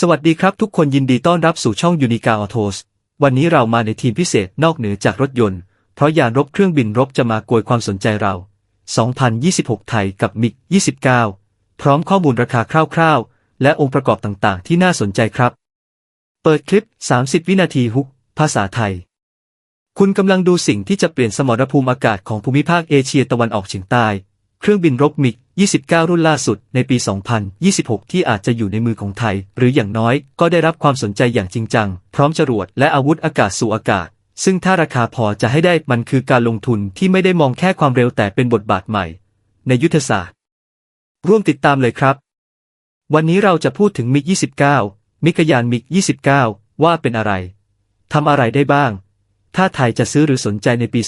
สวัสดีครับทุกคนยินดีต้อนรับสู่ช่องยูนิกาออโทสวันนี้เรามาในทีมพิเศษนอกเหนือจากรถยนต์ เพราะยานรบเครื่องบินรบจะมาโกยความสนใจเรา 2026 ไทยกับมิก 29 พร้อมข้อมูลราคาคร่าวๆ และองค์ประกอบต่างๆ ที่น่าสนใจครับ เปิดคลิป 30 วินาทีฮุก ภาษาไทย คุณกำลังดูสิ่งที่จะเปลี่ยนสมรภูมิอากาศของภูมิภาคเอเชียตะวันออกเฉียงใต้ เครื่องบินรบมิก 29 รุ่นล่าสุดในปี 2026 ที่อาจจะอยู่ในมือของไทย หรืออย่างน้อยก็ได้รับความสนใจอย่างจริงจัง พร้อมจรวดและอาวุธอากาศสู่อากาศ ซึ่งถ้าราคาพอจะให้ได้มันคือการลงทุนที่ไม่ได้มองแค่ความเร็วแต่เป็นบทบาทใหม่ ในยุทธศาสตร์ ร่วมติดตามเลยครับ วันนี้เราจะพูดถึงมิก 29 มิกยานมิก 29 ว่าเป็นอะไรทำอะไรได้บ้าง ถ้าไทยจะซื้อหรือสนใจในปี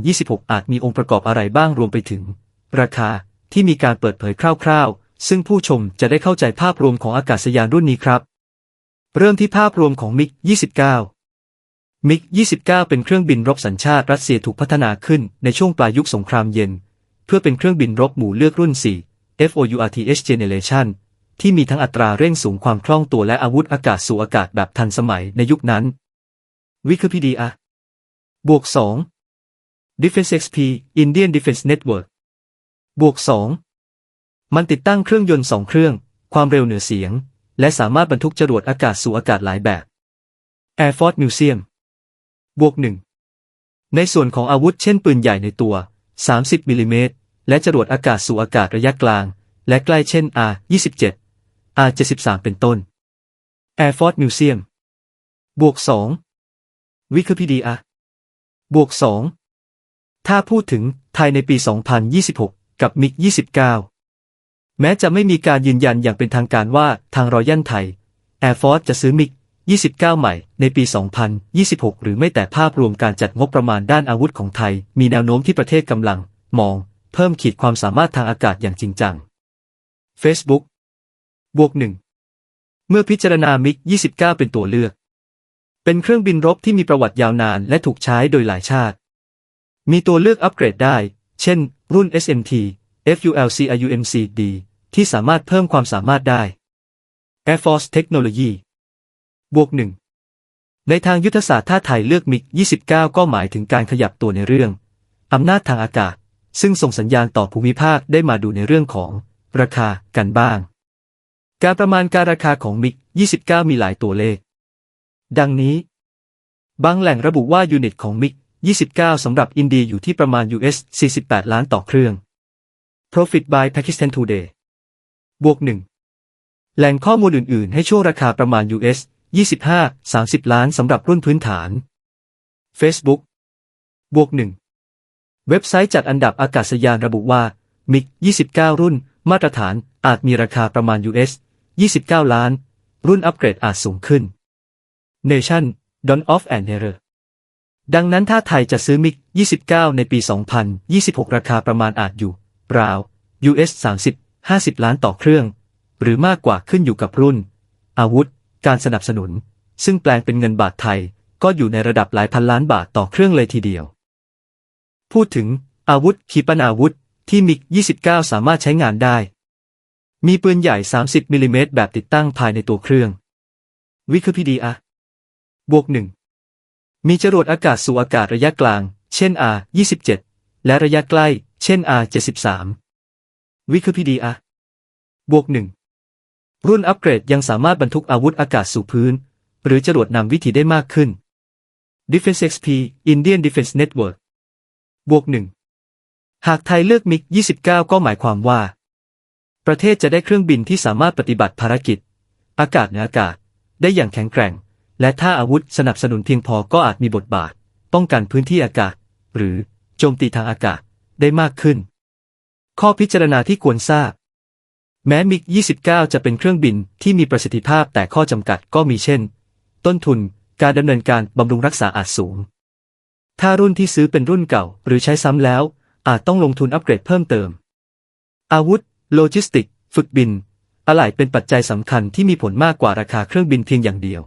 2026 อาจมีองค์ประกอบอะไรบ้างรวมไปถึง ราคาที่มีการเปิดเผยคร่าวๆ ซึ่งผู้ชมจะได้เข้าใจภาพรวมของอากาศยานรุ่นนี้ครับ เริ่มที่ภาพรวมของมิก 29 มิก 29 เป็นเครื่องบินรบสัญชาติรัสเซียถูกพัฒนาขึ้นในช่วงปลายยุคสงครามเย็น เพื่อเป็นเครื่องบินรบหมู่เลือกรุ่น 4 FOURTH Generation ที่มีทั้งอัตราเร่งสูงความคล่องตัวและอาวุธอากาศสู่อากาศแบบทันสมัยในยุคนั้น วิคิพีเดียบวก 2 Defense XP Indian Defense Network บวก 2 มันติดตั้งเครื่องยนต์สองเครื่อง ความเร็วเหนือเสียง และสามารถบรรทุกจรวดอากาศสู่อากาศหลายแบบ Air Force Museum บวก 1 ในส่วนของอาวุธเช่นปืนใหญ่ในตัว 30มิลลิเมตรและจรวดอากาศสู่อากาศระยะกลาง และใกล้เช่น R27 R73 เป็นต้น Air Force Museum บวก 2 Wikipedia บวก 2 ถ้าพูดถึงไทยในปี 2026 กับมิก 29 แม้จะไม่มีการยืนยันอย่างเป็นทางการว่าทางรอยัลไทย Air Force จะซื้อมิก 29 ใหม่ในปี 2026 หรือไม่แต่ภาพรวมการจัดงบประมาณด้านอาวุธของไทย มีแนวโน้มที่ประเทศกำลัง มอง เพิ่มขีดความสามารถทางอากาศอย่างจริงจัง Facebook บวกหนึ่งเมื่อพิจารณามิก 29 เป็นตัวเลือก เป็นเครื่องบินรบที่มีประวัติยาวนานและถูกใช้โดยหลายชาติ มีตัวเลือกอัปเกรดได้ เช่น รุ่น SMT FULC IUMCD ที่สามารถเพิ่มความสามารถได้ Air Force Technology บวกหนึ่งในทางยุทธศาสตร์ถ้าไทยเลือกมิก 29 ก็หมายถึงการขยับตัวในเรื่อง อำนาจทางอากาศ ซึ่งส่งสัญญาณต่อภูมิภาคได้มาดูในเรื่องของ ราคากันบ้าง การประมาณการราคาของมิก 29 มีหลายตัวเลข ดังนี้ บางแหล่งระบุว่ายูนิตของมิก 29 สำหรับอินเดียอยู่ที่ประมาณ US 48 ล้านต่อเครื่อง Profit by Pakistan Today บวกหนึ่งแหล่งข้อมูลอื่น ๆ ให้ช่วงราคาประมาณ US 25 30 ล้านสำหรับรุ่นพื้นฐาน Facebook บวกหนึ่งเว็บไซต์จัดอันดับอากาศยานระบุว่า มิก 29 รุ่น มาตรฐานอาจมีราคาประมาณ US 29 ล้าน รุ่นอัปเกรดอาจสูงขึ้น Nation Don of and Error ดังนั้นถ้าไทยจะซื้อมิก 29 ในปี 2026 ราคาประมาณอาจอยู่ ราว US 30 50 ล้านต่อเครื่อง หรือมากกว่าขึ้นอยู่กับรุ่น อาวุธ การสนับสนุน ซึ่งแปลงเป็นเงินบาทไทย ก็อยู่ในระดับหลายพันล้านบาทต่อเครื่องเลยทีเดียว พูดถึง อาวุธขีปนาวุธ ที่มิก 29 สามารถใช้งานได้ มีปืนใหญ่ 30มิลลิเมตรแบบติดตั้งภายในตัวเครื่อง วิคิพีเดียบวกหนึ่ง มีจรวดอากาศสู่อากาศระยะกลาง เช่น R27 และระยะใกล้ เช่น R73 วิคิพีเดียบวกหนึ่งรุ่นอัปเกรดยังสามารถบรรทุกอาวุธอากาศสู่พื้น หรือจรวดนำวิถีได้มากขึ้น Defense XP Indian Defense Network บวกหนึ่งหากไทยเลือกมิก 29 ก็หมายความว่า ประเทศจะได้เครื่องบินที่สามารถปฏิบัติภารกิจ อากาศเหนืออากาศ ได้อย่างแข็งแกร่ง และถ้าอาวุธสนับสนุนเพียงพอก็อาจมีบทบาท ป้องกันพื้นที่อากาศ หรือโจมตีทางอากาศได้มากขึ้น ข้อพิจารณาที่ควรทราบ แม้มิก 29 จะเป็นเครื่องบินที่มีประสิทธิภาพแต่ข้อจำกัดก็มีเช่น ต้นทุนการดำเนินการบำรุงรักษาอาจสูง ถ้ารุ่นที่ซื้อเป็นรุ่นเก่า หรือใช้ซ้ำแล้ว อาจต้องลงทุนอัปเกรดเพิ่มเติม อาวุธ โลจิสติก ฝึกบิน อะไหล่เป็นปัจจัยสำคัญที่มีผลมากกว่าราคาเครื่องบินเพียงอย่างเดียว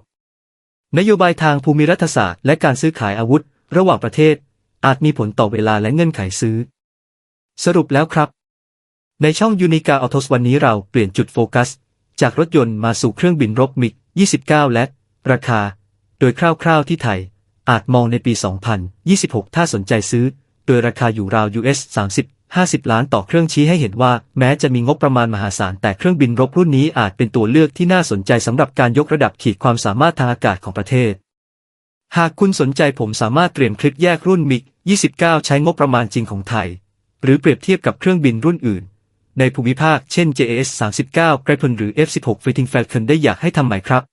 นโยบายทางภูมิรัฐศาสตร์และการซื้อขายอาวุธ ระหว่างประเทศ อาจมีผลต่อเวลาและเงื่อนไขซื้อ สรุปแล้วครับ ในช่องยูนิกาออโทสวันนี้เราเปลี่ยนจุดโฟกัส จากรถยนต์มาสู่เครื่องบินรบมิก 29 และ ราคา โดยคร่าวๆที่ไทย อาจมองในปี 2026 ถ้าสนใจซื้อ โดยราคาอยู่ราว US 30 50 ล้านต่อเครื่องชี้ให้เห็นว่า แม้จะมีงบประมาณมหาศาลแต่เครื่องบินรบรุ่นนี้อาจเป็นตัวเลือกที่น่าสนใจสำหรับการยกระดับขีดความสามารถทางอากาศของประเทศ หากคุณสนใจผมสามารถเตรียมคลิปแยกรุ่นมิก 29 ใช้งบประมาณจริงของไทย หรือเปรียบเทียบกับเครื่องบินรุ่นอื่น ในภูมิภาคเช่น JAS 39 Gripen หรือ F16 Fighting Falcon ได้อยากให้ทำไหมครับ